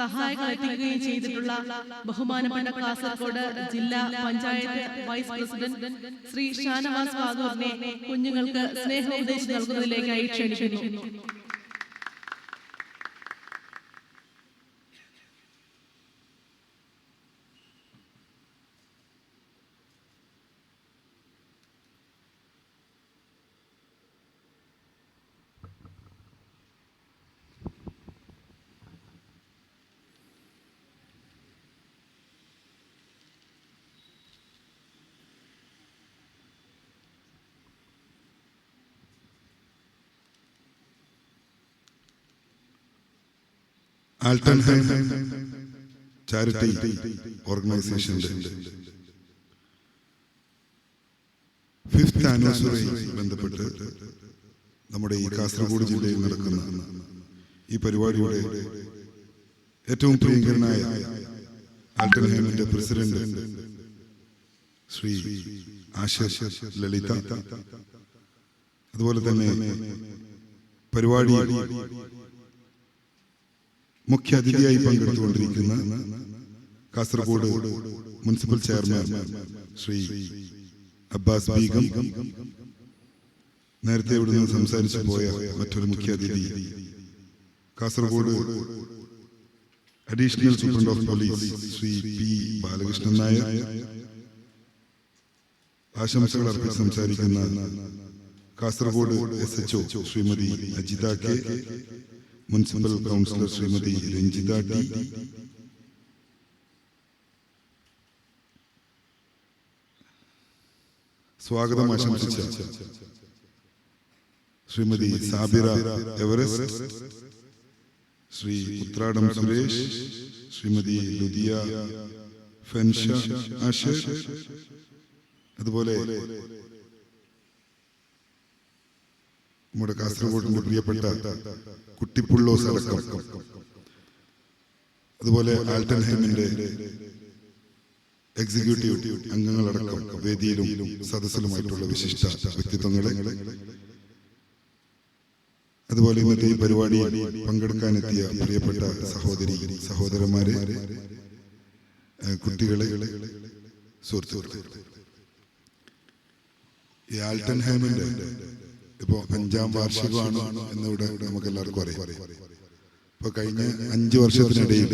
സഹായങ്ങൾ എത്തിക്കുകയും ചെയ്തിട്ടുള്ള ബഹുമാനപ്പെട്ട കാസർഗോഡ് ജില്ലാ പഞ്ചായത്ത് വൈസ് പ്രസിഡന്റ് ശ്രീ ഷാനവാസ് വാഗൂറിനെ കുഞ്ഞുങ്ങൾക്ക് സ്നേഹോപദേശം നൽകുന്നതിലേക്കായി ക്ഷണിക്കുന്നു. ആൾട്ടൻഹൈം ചാരിറ്റി ഓർഗനൈസേഷന്റെ ഫിഫ്ത് ആനിവേഴ്സറി ബന്ധപ്പെട്ട് നമ്മുടെ ഈ കാസർഗോഡ് ജില്ലയിൽ നടക്കുന്ന ഈ പരിപാടിയുടെ ഏറ്റവും പ്രിയങ്കരനായ ആൾട്ടൻഹൈമിന്റെ പ്രസിഡന്റ് ശ്രീ ആശിഷ് ലളിത. അതുപോലെ തന്നെ പരിപാടി മുഖ്യ അതിഥിയായി പങ്കെടുത്തുകൊണ്ടിരിക്കുന്ന കാസർഗോഡ് മുനിസിപ്പൽ ചെയർമാൻ ശ്രീ അബ്ബാസ് ബീഗം നേരത്തെ ഇവിടെ നിന്ന് സംസാരിച്ചു പോയ മറ്റൊരു മുഖ്യാതിഥി Kasaragod additional superintendent of police Shri P Balakrishnan Nair. ആശംസകൾ അർപ്പിച്ച് സംസാരിക്കുന്ന Kasaragod S H O Shrimati Ajitha K. Municipal councillor Shrimati Ranjitha T സ്വാഗതം ആശംസിച്ച Shrimati Sabira Everest Shri Uthradam Suresh Shrimati Lydia Fensha Asher അതുപോലെ നമ്മുടെ കാസർഗോഡിന്റെ പ്രിയപ്പെട്ട കുട്ടിപ്പുള്ളോസ് അടക്കം. അതുപോലെ ആൽട്ടൻഹൈമിന്റെ executive അംഗങ്ങളടക്കം വേദിയിലും സദസ്സിലുമായിട്ടുള്ള വിശിഷ്ട വ്യക്തിത്വങ്ങളെ അതുപോലെ ഇന്നത്തെ ഈ പരിപാടിയിൽ പങ്കെടുക്കാനെത്തിയ പ്രിയപ്പെട്ട സഹോദരി സഹോദരന്മാരെ കുട്ടികളെ സുഹൃത്തുക്കളെ. ഈ ആൽട്ടൻഹൈമിന്റെ ഇപ്പോ അഞ്ചാം വാർഷികമാണ് എന്നിവിടെ നമുക്ക് എല്ലാവർക്കും അറിയാം. ഇപ്പൊ കഴിഞ്ഞ അഞ്ച് വർഷത്തിനിടയിൽ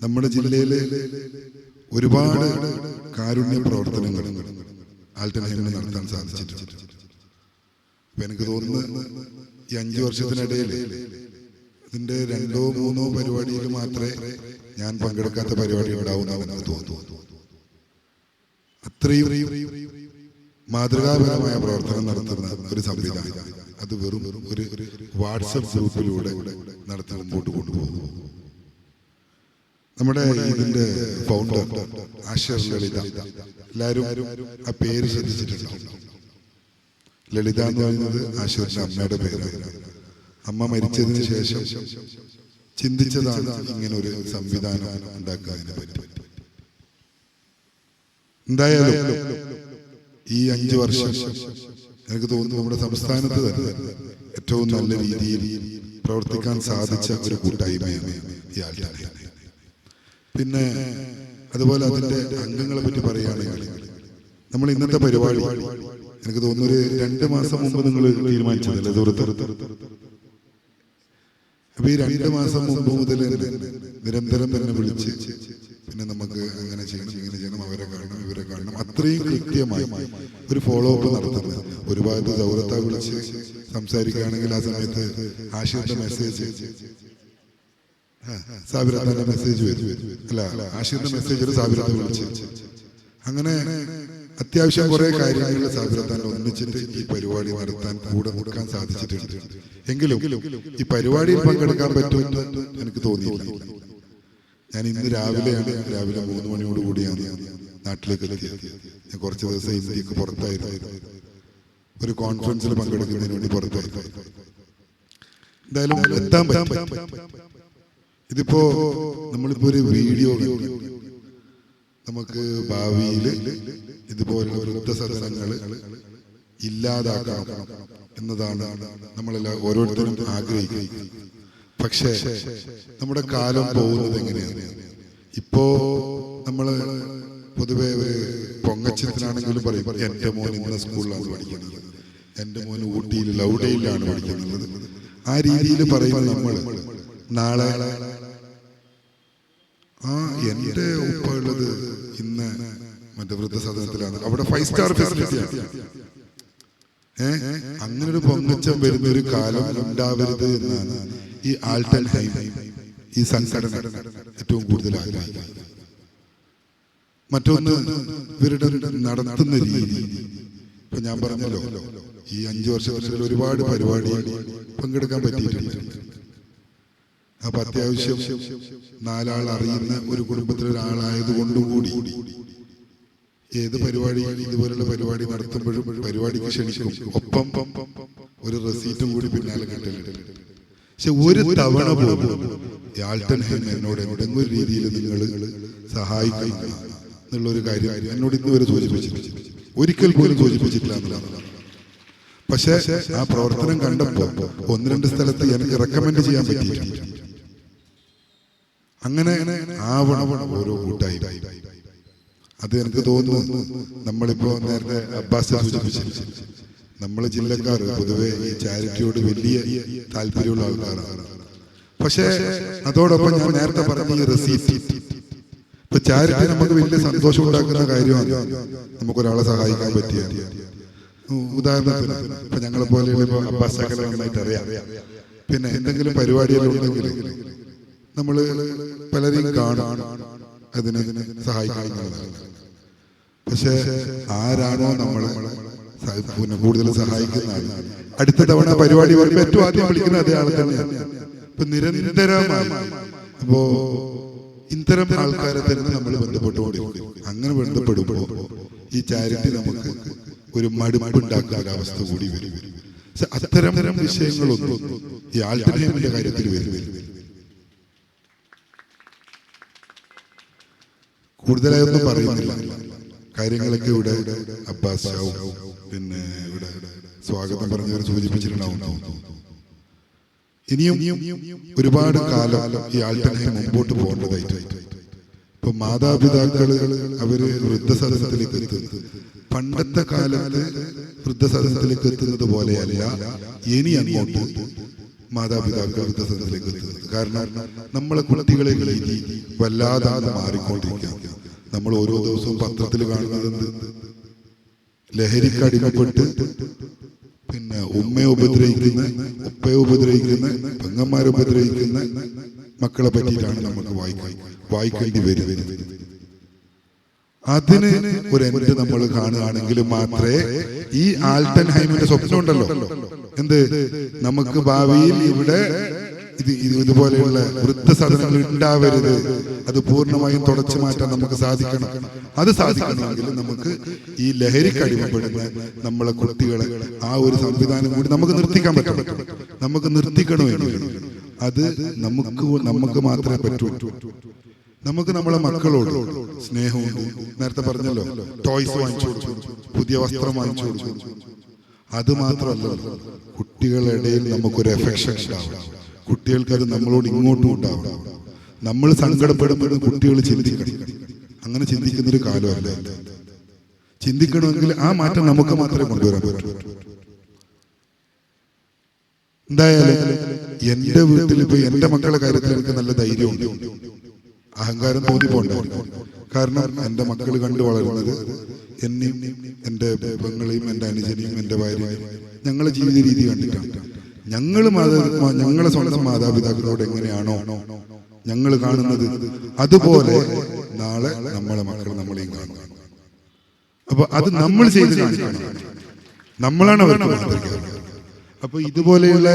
നമ്മുടെ ജില്ലയിലെ ഒരുപാട് കാരുണ്യ പ്രവർത്തനങ്ങൾ ആൽട്ടൻഹൈമിന് നടത്താൻ സാധിച്ചിട്ടുണ്ട്. അപ്പൊ എനിക്ക് തോന്നുന്നു ഈ അഞ്ച് വർഷത്തിനിടയിൽ ഇതിന്റെ രണ്ടോ മൂന്നോ പരിപാടിയിൽ മാത്രമേ ഞാൻ പങ്കെടുക്കാത്ത പരിപാടി ഉണ്ടാവുന്ന തോന്നുന്നു അത്രയും മാതൃകാപരമായ പ്രവർത്തനം നടത്തുന്ന ഒരു സംവിധാനം. അത് വെറും ഒരു വാട്സപ്പ് ഗ്രൂപ്പിലൂടെ നടത്തി മുമ്പോട്ട് കൊണ്ടുപോകുന്നു. നമ്മുടെ ഇതിന്റെ ഫൗണ്ടർ ആശർ ലളിത എല്ലാവരും ആ പേര് ശ്രദ്ധിച്ചിട്ടുണ്ടാവും. ലളിത എന്ന് പറയുന്നത് ആശുപത്രി അമ്മയുടെ പേരാണ്. അമ്മ മരിച്ചതിന് ശേഷം ചിന്തിച്ചതാണ് ഇങ്ങനെ ഒരു സംവിധാനം ഉണ്ടാക്കുന്നതിനെ പറ്റി. എന്തായാലും ഈ അഞ്ച് വർഷം എനിക്ക് തോന്നുന്നു നമ്മുടെ സംസ്ഥാനത്ത് തന്നെ ഏറ്റവും നല്ല രീതിയിൽ പ്രവർത്തിക്കാൻ സാധിച്ച ഒരു കൂട്ടായ്മയാണ് ഈ ആൾക്കാരെ പിന്നെ അതുപോലെ അതിന്റെ അംഗങ്ങളെ പറ്റി പറയുകയാണെങ്കിൽ നമ്മൾ ഇന്നത്തെ പരിപാടി എനിക്ക് തോന്നുന്നു ഒരു രണ്ട് മാസം മുമ്പ് നിങ്ങൾ തീരുമാനിച്ചതല്ലേ? സുഹൃത്ത് അപ്പൊ ഈ രണ്ട് മാസം മുമ്പ് മുതൽ നിരന്തരം തന്നെ വിളിച്ച് പിന്നെ നമുക്ക് അങ്ങനെ ചെയ്യണം ഇങ്ങനെ ചെയ്യണം അവരെ കാണണം ഇവരെ കാണണം. അത്രയും കൃത്യമായി ഒരു ഫോളോ അപ്പ് നടത്തുന്നത് ഒരു ഭാഗത്ത് സൗരത്തെ വിളിച്ച് സംസാരിക്കുകയാണെങ്കിൽ ആ സമയത്ത് ആശയത്തെ മെസ്സേജ് സാബിരത്താന്റെ മെസ്സേജ് വരും. അല്ല ആശയത്തെ മെസ്സേജ് ഒരു വിളിച്ച് അങ്ങനെ അത്യാവശ്യം കുറെ കാര്യങ്ങൾ സാബിരത്താൻ ഒന്നിച്ചിട്ട് ഈ പരിപാടി നടത്താൻ കൂടെ നിൽക്കാൻ സാധിച്ചിട്ടുണ്ട്. എങ്കിലും ഈ പരിപാടിയിൽ പങ്കെടുക്കാൻ പറ്റുമെന്ന് എനിക്ക് തോന്നിയില്ല ഞാൻ ഇന്ന് രാവിലെയാണ് രാവിലെ മൂന്ന് മണിയോട് കൂടിയാണ് നാട്ടിലേക്ക് എത്തിയത് ഞാൻ കുറച്ച് ദിവസം ഇന്ത്യയ്ക്ക് പുറത്തായിരുന്നു. ഒരു കോൺഫറൻസിൽ പങ്കെടുക്കുന്നതിന് വേണ്ടി പുറത്തായിരുന്നു. എന്തായാലും എത്താൻ പറ്റും. ഇതിപ്പോ നമ്മളിപ്പോ ഒരു വീഡിയോ നമുക്ക് ഭാവിയിൽ ഇതുപോലുള്ള വൃദ്ധസദനങ്ങൾ ഇല്ലാതാക്കണം എന്നതാണ് നമ്മളെല്ലാം ഓരോരുത്തരും ആഗ്രഹിക്കുന്നത്. പക്ഷേ നമ്മുടെ കാലം പോകുന്നത് എങ്ങനെയാണ്? ഇപ്പോ നമ്മൾ പൊതുവെ ഒരു പൊങ്ങച്ചത്തിനാണെങ്കിലും പറയും എന്റെ മോൻ ഇന്ന സ്കൂളിലാണ് പഠിക്കുന്നത്. എന്റെ മോൻ ഊട്ടിയിൽ ലൗഡയിലാണ് പഠിക്കുന്നത്. ആ രീതിയിൽ പറയുമ്പോൾ നമ്മൾ നാളെ ആ എന്റെ ഉപ്പ ഉള്ളത് ഇന്ന് മറ്റേ വൃദ്ധസദനത്തിലാണ്. അവിടെ ഫൈവ് സ്റ്റാർ ഫെസിലിറ്റിയാണ് അങ്ങനെ ഒരു പൊങ്ങച്ചം വരുന്ന ഒരു കാലം ഉണ്ടാവരുത് എന്നാണ് ഈ ആൾട്ടൻ ടൈം ഈ സംഘടന ഏറ്റവും കൂടുതൽ ആഗ്രഹിക്കുന്നത്. മറ്റൊന്ന് ഇവരുടെ നടത്തുന്ന രീതി. ഇപ്പൊ ഞാൻ പറഞ്ഞല്ലോ ഈ അഞ്ചു വർഷത്തിൽ ഒരുപാട് പരിപാടി പങ്കെടുക്കാൻ പറ്റിയിട്ടുണ്ട്. അപ്പൊ അത്യാവശ്യം നാലാൾ അറിയുന്ന ഒരു കുടുംബത്തിലെ ഒരാളായത് കൊണ്ടുകൂടി ഏത് പരിപാടി ഇതുപോലുള്ള പരിപാടി നടത്തുമ്പോഴും പരിപാടിക്ക് ക്ഷണിക്കും. ഒപ്പം ഒരു റെസീറ്റും കൂടി പിന്നാലെ കിട്ടലുണ്ട്. പക്ഷെ ഒരു തവണ പോലും ഹെൻ എന്നോട് എന്തെങ്കിലും ഒരു രീതിയിൽ നിങ്ങൾ സഹായിക്കണം എന്നുള്ളൊരു കാര്യം എന്നോട് ഇന്ന് വരെ സൂചിപ്പിച്ചിട്ടില്ല. ഒരിക്കൽ പോലും സൂചിപ്പിച്ചിട്ടില്ല എന്നുള്ളതാണ്. പക്ഷേ ആ പ്രവർത്തനം കണ്ടപ്പോൾ ഒന്ന് രണ്ട് സ്ഥലത്ത് എനിക്ക് റെക്കമെൻഡ് ചെയ്യാൻ പറ്റിയില്ല. അങ്ങനെ ആവണം ഓരോ കൂട്ടായി അത് എനിക്ക് തോന്നുന്നു. നമ്മളിപ്പോ നേരത്തെ അബ്ബാസ് സൂചിപ്പിച്ചു നമ്മളെ ജില്ലക്കാർ പൊതുവെ ഈ ചാരിറ്റിയോട് വലിയ താല്പര്യമുള്ള ആൾക്കാരാണ്. പക്ഷേ അതോടൊപ്പം ഞാൻ നേരത്തെ പറഞ്ഞ ഈ ഇപ്പൊ ചാരിറ്റി നമുക്ക് വലിയ സന്തോഷം ഉണ്ടാക്കുന്ന കാര്യമാണ്. നമുക്ക് ഒരാളെ സഹായിക്കാൻ പറ്റിയ ഉദാഹരണത്തിന് ഇപ്പൊ ഞങ്ങളെ പോലെ ഇപ്പൊ അബ്ബാസ് നന്നായിട്ട് അറിയാം. പിന്നെ എന്തെങ്കിലും പരിപാടികളുണ്ടെങ്കിൽ നമ്മൾ പലരെയും കാണും. അതിന് സഹായിക്കുന്നതാണ്. പക്ഷെ ആരാണോ നമ്മൾ കൂടുതൽ സഹായിക്കുന്ന അടുത്ത തവണ പരിപാടി വരുമ്പോൾ ഏറ്റവും ആദ്യം വിളിക്കുന്ന അതേ ആൾ ഇപ്പൊ നിരന്തരമായി അപ്പോ ഇത്തരം ആൾക്കാരെ തന്നെ നമ്മൾ ബന്ധപ്പെട്ടു അങ്ങനെ ബന്ധപ്പെടുമ്പോൾ ഈ ചാരിറ്റി നമുക്ക് ഒരു മടുപ്പുണ്ടാക്കുന്ന ഒരു അവസ്ഥ കൂടി വരും. അത്തരം വിഷയങ്ങളൊന്നും ഈ ആൾട്ടർനേറ്റീവിന്റെ കാര്യത്തിൽ വരുന്നില്ല. കൂടുതലായൊന്നും പറയുന്നില്ല. കാര്യങ്ങളൊക്കെ ഇവിടെ അബ്ബാസ് ഷാവും പിന്നെ ഇവിടെ സ്വാഗതം പറഞ്ഞവർ സൂചിപ്പിച്ചിട്ടുണ്ടാവും. ഇനിയും ഒരുപാട് കാലം ഈ ആൾട്ടനെ മുമ്പോട്ട് പോകേണ്ടതായിട്ട്. ഇപ്പൊ മാതാപിതാക്കൾ അവർ വൃദ്ധസദനത്തിലേക്ക് എത്തുന്നത്. പണ്ടത്തെ കാലത്ത് വൃദ്ധസദനത്തിലേക്ക് എത്തുന്നത് പോലെയല്ല ഇനി അങ്ങോട്ട് മാതാപിതാക്കൾ വൃദ്ധസദനത്തിലേക്ക് എത്തുന്നത്. കാരണം നമ്മളെ കുട്ടികളെ രീതി വല്ലാതെ മാറിക്കൊണ്ടിരിക്കുക നമ്മൾ ഓരോ ദിവസവും പത്രത്തിൽ കാണുന്നത്? ലഹരിക്ക് അടിമപ്പെട്ട് പിന്നെ ഉമ്മയെ ഉപദ്രവിക്കുന്ന ഉപ്പയെ ഉപദ്രവിക്കുന്ന പെങ്ങന്മാരെ ഉപദ്രവിക്കുന്ന മക്കളെ പറ്റിയിട്ടാണ് നമുക്ക് വായിക്കാൻ വായിക്കേണ്ടി വരുന്നത്. അതിന് ഒരു എൻഡ് നമ്മൾ കാണുകയാണെങ്കിൽ മാത്രമേ ഈ ആൽട്ടൻ ഹൈമിന്റെ സ്വപ്നം ഉണ്ടല്ലോ എന്ത്? നമുക്ക് ഭാവിയിൽ ഇവിടെ ഇത് ഇത് ഇതുപോലെയുള്ള വൃദ്ധസദനങ്ങൾ ഉണ്ടാവരുത്. അത് പൂർണമായും തുടച്ചു മാറ്റാൻ നമുക്ക് സാധിക്കണം. അത് സാധിക്കണമെങ്കിൽ നമുക്ക് ഈ ലഹരിക്ക് അടിമപ്പെടുന്ന നമ്മളെ കുട്ടികളെ ആ ഒരു സംവിധാനം കൂടി നമുക്ക് നിർത്തിക്കാൻ പറ്റും. നമുക്ക് നിർത്തിക്കണമെങ്കിൽ അത് നമുക്ക് നമുക്ക് മാത്രമേ പറ്റൂ. നമുക്ക് നമ്മളെ മക്കളോട് സ്നേഹമുണ്ട് നേരത്തെ പറഞ്ഞല്ലോ ടോയ്സ് വാങ്ങിച്ചു കൊടുത്തു പുതിയ വസ്ത്രം വാങ്ങിച്ചു കൊടുത്തു. അത് മാത്രമല്ല കുട്ടികളുടെ ഇടയിൽ നമുക്കൊരു എഫക്ഷൻ ഉണ്ടാവും കുട്ടികൾക്ക് അത് നമ്മളോട് ഇങ്ങോട്ടും ഉണ്ടാവും നമ്മൾ സങ്കടപ്പെടുമ്പോഴും കുട്ടികൾ ചിന്തിക്കണം. അങ്ങനെ ചിന്തിക്കുന്നൊരു കാലമല്ല? ചിന്തിക്കണമെങ്കിൽ ആ മാറ്റം നമുക്ക് മാത്രമേ കൊണ്ടുവരാൻ പറ്റൂ. എന്തായാലും എന്റെ വീട്ടിൽ ഇപ്പൊ എന്റെ മക്കളുടെ കാര്യത്തിൽ എനിക്ക് നല്ല ധൈര്യമുണ്ട്. അഹങ്കാരം തോന്നിപ്പോണ്ട? കാരണം എന്റെ മക്കൾ കണ്ടു വളരുന്നത് എന്നെയും എന്റെ പെങ്ങളെയും എന്റെ അനുജനെയും എന്റെ ഭാര്യയും ഞങ്ങളെ ജീവിത രീതി കണ്ടിട്ടാണ്. ഞങ്ങൾ മാതാ ഞങ്ങളെ സ്വന്തം മാതാപിതാക്കളോട് എങ്ങനെയാണോ ഞങ്ങൾ കാണുന്നത് അതുപോലെ നാളെ നമ്മളെ മക്കൾ നമ്മളെയും കാണുക അപ്പൊ അത് നമ്മൾ ചെയ്ത് കാണിക്കണം. നമ്മളാണ് അവർക്ക് അപ്പൊ ഇതുപോലെയുള്ള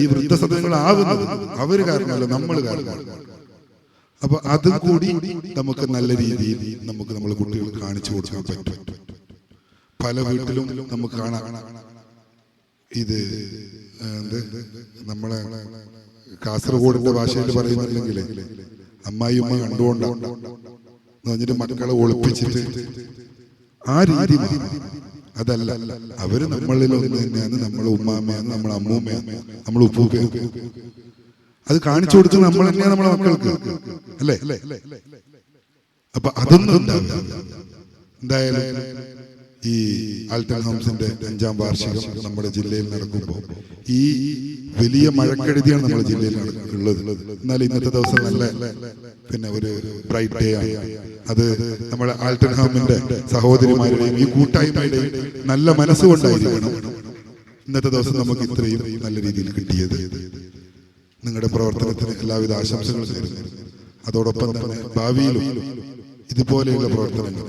ഈ വൃദ്ധസദനങ്ങൾ ആവുന്നത് അവർ കാരണമല്ല നമ്മൾ കാരണമാണ് അപ്പൊ അതും കൂടി നമുക്ക് നല്ല രീതിയിൽ നമുക്ക് നമ്മളെ കുട്ടികൾ കാണിച്ചു കൊടുക്കാൻ പറ്റും. പല വീട്ടിലും നമുക്ക് കാണാം. ഇത് എന്ത്? നമ്മളെ കാസർഗോഡിന്റെ ഭാഷയിൽ പറയുന്നില്ലെങ്കിൽ അമ്മായി ഉമ്മ കണ്ടുകൊണ്ടാണ് എന്നിട്ട് പറഞ്ഞിട്ട് മക്കളെ ഒളിപ്പിച്ചിട്ട് ആ രീതി. അതല്ല അവർ നമ്മളിൽ ഒന്ന് തന്നെയാണ് നമ്മളെ ഉമ്മാമ്മയാണ് നമ്മളെ അമ്മൂമ്മയാണ് നമ്മളെ ഉപ്പൂപ്പയാണ് അത് കാണിച്ചു കൊടുത്ത് നമ്മൾ തന്നെയാണ് നമ്മളെ മക്കൾക്ക്. അല്ലേ? അപ്പൊ അതൊന്നും എന്തായാലും ഈ ആൽട്ടൻ ഹോംസിന്റെ അഞ്ചാം വാർഷികം നമ്മുടെ ജില്ലയിൽ നടക്കുമ്പോൾ ഈ വലിയ മഴക്കെടുതിയാണ് നമ്മുടെ ജില്ലയിൽ ഉള്ളത്. എന്നാൽ ഇന്നത്തെ ദിവസം നല്ല പിന്നെ ഒരു ബ്രൈറ്റ് ഡേ ആണ്. അത് നമ്മുടെ ആൽട്ടൻ ഹോമിന്റെ സഹോദരിമാരുടെയും ഈ കൂട്ടായ്മയുടെയും നല്ല മനസ്സുകൊണ്ടായിരിക്കണം ഇന്നത്തെ ദിവസം നമുക്ക് ഇത്രയും നല്ല രീതിയിൽ കിട്ടിയത്. നിങ്ങളുടെ പ്രവർത്തനത്തിന് എല്ലാവിധ ആശംസകളും നേരുന്നു. അതോടൊപ്പം തന്നെ ഭാവിയിലും ഇതുപോലെയുള്ള പ്രവർത്തനങ്ങൾ.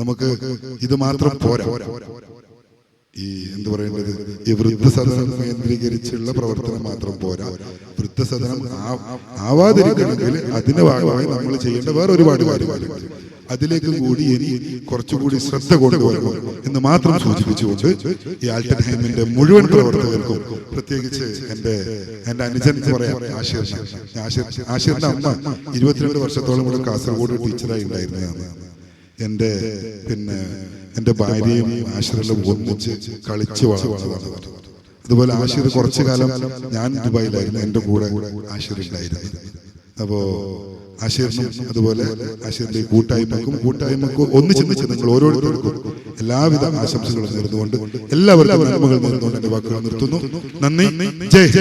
നമുക്ക് ഇത് മാത്രം പോരാ. ഈ എന്ത് പറയേണ്ടത് ഈ വൃദ്ധസദനം കേന്ദ്രീകരിച്ചുള്ള പ്രവർത്തനം മാത്രം പോരാ. വൃദ്ധസദനം സദനം ആവാതിരിക്കണമെങ്കിൽ അതിന്റെ ഭാഗമായി നമ്മൾ ചെയ്യേണ്ട വേറെ ഒരുപാട് കാര്യങ്ങളുണ്ട്. അതിലേക്ക് കൂടി ഇനി കുറച്ചുകൂടി ശ്രദ്ധ കൊണ്ടുവരണം എന്ന് മാത്രം സൂചിപ്പിച്ചുകൊണ്ട് ഈ ആൽട്ടൻഹൈമിന്റെ മുഴുവൻ പ്രവർത്തകർക്കും പ്രത്യേകിച്ച് എന്റെ എന്റെ അനുജൻ എന്ന് പറയാം ആശീറിന്റെ അമ്മ ഇരുപത്തിരണ്ട് വർഷത്തോളം കൂടെ കാസർഗോഡ് ടീച്ചറായി ഉണ്ടായിരുന്നതാണ്. എന്റെ പിന്നെ എന്റെ ഭാര്യയും ആശിറെല്ലാം ഒന്നിച്ച് കളിച്ച് വളർന്നതാണ്. അതുപോലെ ആശിർ കുറച്ചു കാലം ഞാൻ ദുബായിലായിരുന്നു എന്റെ കൂടെ ആശിർ ഉണ്ടായിരുന്നു അപ്പോ ആശിറിനും അതുപോലെ ആശിറിന്റെ കൂട്ടായ്മക്കും കൂട്ടായ്മക്കും ഒന്നിച്ച് നിച്ച് നിങ്ങൾ ഓരോരുത്തർക്കും എല്ലാവിധ ആശംസകളും നേർന്നുകൊണ്ട് എല്ലാവർക്കും നന്മകൾ നേർന്നുകൊണ്ട് എന്റെ വാക്കുകൾ നിർത്തുന്നു. നന്ദി. ജയ്